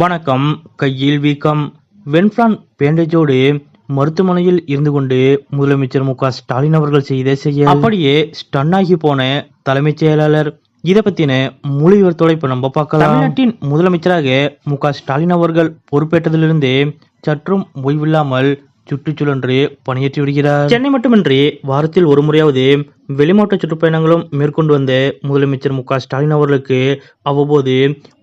வணக்கம். கையில் வீக்கம். வென்ஃபிளான் பேண்டேஜோடு மருத்துவமனையில் இருந்து கொண்டு முதலமைச்சர் மு ஸ்டாலின் அவர்கள் செய்த செய்ய அப்படியே ஸ்டன்னாகி போன தலைமைச் செயலாளர். இதை பத்தின முழு விவரத்தோட இப்ப நம்ம பார்க்கலாம். தமிழ்நாட்டின் முதலமைச்சராக மு ஸ்டாலின் அவர்கள் பொறுப்பேற்றதிலிருந்து சற்றும் ஓய்வில்லாமல் சுற்றுச்சூழன்று பணியாற்றி வருகிறார். சென்னை மட்டுமின்றி வாரத்தில் ஒரு முறையாவது வெளிமாவட்ட சுற்றுப்பயணங்களும் மேற்கொண்டு வந்த முதலமைச்சர் மு ஸ்டாலின் அவர்களுக்கு அவ்வப்போது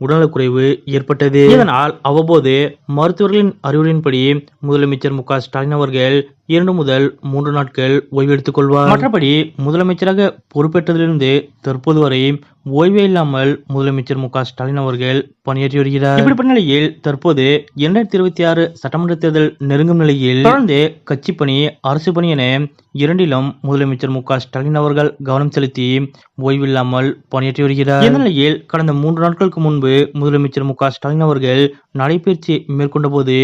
உடல்நலக்குறைவு ஏற்பட்டது. இதனால் அவ்வப்போது மருத்துவர்களின் அறிவுரையின்படி முதலமைச்சர் மு ஸ்டாலின் அவர்கள் இரண்டு முதல் மூன்று நாட்கள் ஓய்வு எடுத்துக் கொள்வார். மற்றபடி முதலமைச்சராக பொறுப்பேற்றதிலிருந்து தற்போது வரை ஓய்வே இல்லாமல் முதலமைச்சர் மு ஸ்டாலின் அவர்கள் பணியாற்றி வருகிறார். இப்படிப்பட்ட நிலையில் தற்போது இரண்டாயிரத்தி இருபத்தி ஆறு சட்டமன்ற தேர்தல் நெருங்கும் நிலையில் தொடர்ந்து கட்சி பணி அரசு பணி என இரண்டிலும் முதலமைச்சர் மு ஸ்டாலின் அவர்கள் கவனம் செலுத்தி ஓய்வில்லாமல் பணியாற்றி வருகிறார். இந்த நிலையில் கடந்த மூன்று நாட்களுக்கு முன்பு முதலமைச்சர் மு க ஸ்டாலின் அவர்கள் நடைபயிற்சி மேற்கொண்ட போது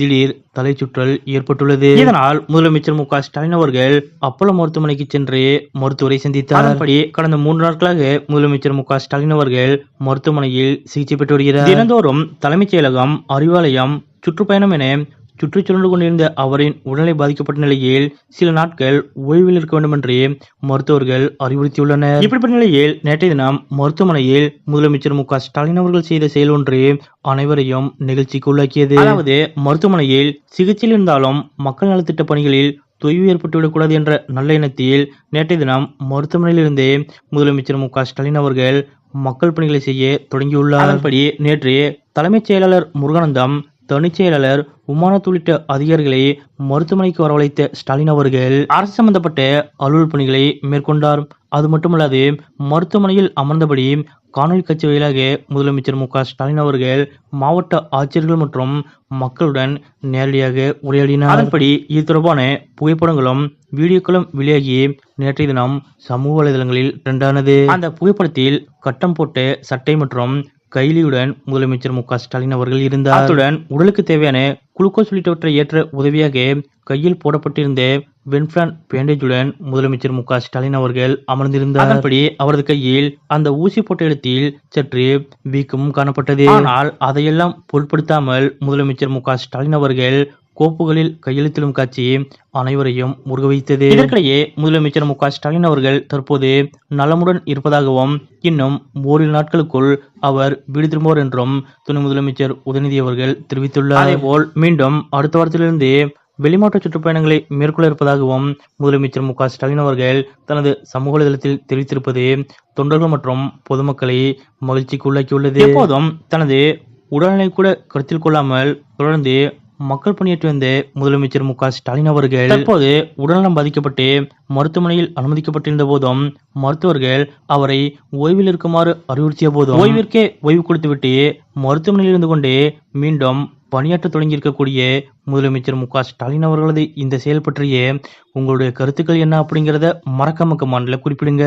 திடீர் தலை சுற்றல் ஏற்பட்டுள்ளது. இதனால் முதலமைச்சர் மு க ஸ்டாலின் அவர்கள் அப்போலோ மருத்துவமனைக்கு சென்று மருத்துவரை சந்தித்தார். அதன்படி கடந்த மூன்று நாட்களாக முதலமைச்சர் மு க ஸ்டாலின் அவர்கள் மருத்துவமனையில் சிகிச்சை பெற்று வருகிறார். தினந்தோறும் தலைமைச் செயலகம் அறிவாலயம் சுற்றுப்பயணம் என சுற்றிச் சுழன்று கொண்டிருந்த அவரின் உடல்நிலை பாதிக்கப்பட்ட நிலையில் சில நாட்கள் ஓய்வில் இருக்க வேண்டும் என்று மருத்துவர்கள் அறிவுறுத்தியுள்ளனர். இப்படிப்பட்ட நிலையில் நேற்றைய தினம் மருத்துவமனையில் முதலமைச்சர் மு ஸ்டாலின் அவர்கள் செய்த செயல் ஒன்று அனைவரையும் நிகழ்ச்சிக்கு உள்ளாக்கியது. அதாவது மருத்துவமனையில் சிகிச்சையில் இருந்தாலும் மக்கள் நலத்திட்ட பணிகளில் தொய்வு ஏற்பட்டுவிடக்கூடாது என்ற நல்ல எண்ணத்தில் நேற்றைய தினம் மருத்துவமனையிலிருந்தே முதலமைச்சர் மு ஸ்டாலின் அவர்கள் மக்கள் பணிகளை செய்ய தொடங்கியுள்ளார். அதன்படி நேற்று தலைமைச் செயலாளர் முருகானந்தம் தனிச் செயலாளர் உள்ளிட்ட அதிகாரிகளை மருத்துவமனைக்கு வரவழைத்த ஸ்டாலின் அவர்கள் அரசு சம்பந்தப்பட்ட அலுவல் பணிகளை மேற்கொண்டார். அது மட்டுமல்லாது மருத்துவமனையில் அமர்ந்தபடி காணொலி காட்சி வாயிலாக முதலமைச்சர் மு ஸ்டாலின் அவர்கள் மாவட்ட ஆட்சியர்கள் மற்றும் மக்களுடன் நேரடியாக உரையாடினார். அதன்படி இது தொடர்பான புகைப்படங்களும் வீடியோக்களும் வெளியாகி நேற்றைய தினம் சமூக வலைதளங்களில் ட்ரெண்டானது. அந்த புகைப்படத்தில் கட்டம் போட்ட சட்டை மற்றும் கைலியுடன் முதலமைச்சர் மு க ஸ்டாலின் அவர்கள் இருந்தார். அத்துடன் உடலுக்கு தேவையான குளுக்கோஸ் உள்ளிட்டவற்றை ஏற்ற உதவியாக கையில் போடப்பட்டிருந்த வென்ஃபிளான் பேண்டேஜுடன் முதலமைச்சர் மு க ஸ்டாலின் அவர்கள் அமர்ந்திருந்தார். அதன்படி அவரது கையில் அந்த ஊசி போட்ட இடத்தில் சற்று வீக்கமும் காணப்பட்டது. ஆனால் அதையெல்லாம் பொருட்படுத்தாமல் முதலமைச்சர் மு க ஸ்டாலின் அவர்கள் கோப்புகளில் கையெழுத்திடும் காட்சி அனைவரையும் முருக வைத்தது இதற்கிடையே முதலமைச்சர் மு ஸ்டாலின் அவர்கள் தற்போது நலமுடன் இருப்பதாகவும் இன்னும் ஓரிரு நாட்களுக்குள் அவர் வீடு திரும்புவார் என்றும் துணை முதலமைச்சர் உதயநிதி அவர்கள் தெரிவித்துள்ளார். அதேபோல் மீண்டும் அடுத்த வாரத்திலிருந்து வெளிமாற்ற சுற்றுப்பயணங்களை மேற்கொள்ள இருப்பதாகவும் முதலமைச்சர் மு ஸ்டாலின் அவர்கள் தனது சமூக வலைதளத்தில் தெரிவித்திருப்பது தொண்டர்கள் மற்றும் பொதுமக்களை மகிழ்ச்சிக்கு உள்ளாக்கியுள்ளது. எப்போதும் தனது உடல்நிலை கூட கருத்தில் கொள்ளாமல் தொடர்ந்து மக்கள் பணியாற்றி வந்த முதலமைச்சர் மு க ஸ்டாலின் அவர்கள் தற்போது உடல்நலம் பாதிக்கப்பட்டு மருத்துவமனையில் அனுமதிக்கப்பட்டிருந்த போதும் மருத்துவர்கள் அவரை ஓய்வில் இருக்குமாறு அறிவுறுத்திய போதும் ஓய்விற்கே ஓய்வு கொடுத்துவிட்டு மருத்துவமனையில் இருந்து கொண்டே மீண்டும் பணியாற்ற தொடங்கியிருக்கக்கூடிய முதலமைச்சர் மு க ஸ்டாலின் அவர்களது இந்த செயல் பற்றிய உங்களுடைய கருத்துக்கள் என்ன அப்படிங்கிறத மறக்காம கமாண்டில் குறிப்பிடுங்க.